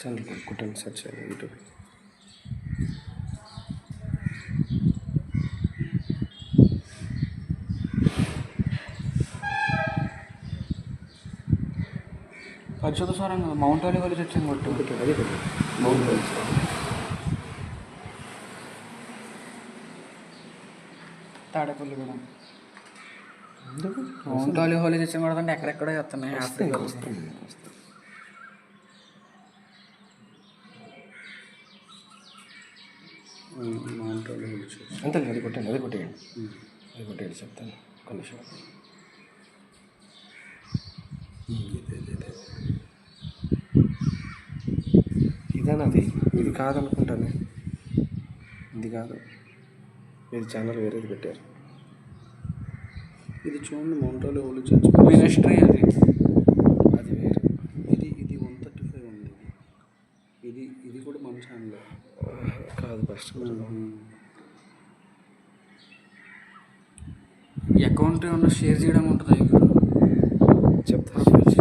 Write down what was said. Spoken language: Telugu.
ఛానల్ కొట్టండి సెర్చ్ చేయండి యూట్యూబ్ పరిశుద్ధ స్వరం మౌంట్ ఆలివ్ చర్చ్ కొట్టు. అదే మౌంట్ ఆలివ్స్. తాడేపల్లి కూడా మౌంట్ ఆలివ్ హోలీ చర్చ్ కొడుతుంటే ఎక్కడెక్కడో వస్తున్నాయి. ఆఫ్రికా వస్తాయి వస్తాయి మౌంట్ ఆలివ్ చర్చ్ అంతే అది కొట్టండి అది కొట్టేయండి. అది కొట్టేయండి చెప్తాను. ఒక నిమిషం. ఇదేనాది ఇది కాదనుకుంటాను. ఇది కాదు. మీరు ఛానల్ వేరేది పెట్టారు. ఇది చూడండి Mount Olive Holy Church Ministry అది. అది వేరు. ఇది ఇది వన్ థర్టీ ఫైవ్ ఉంది. ఇది ఇది కూడా మన ఛానల్. ఫస్ట్ అకౌంట్ ఏమన్నా షేర్ చేయడం ఉంటుంది చెప్తాను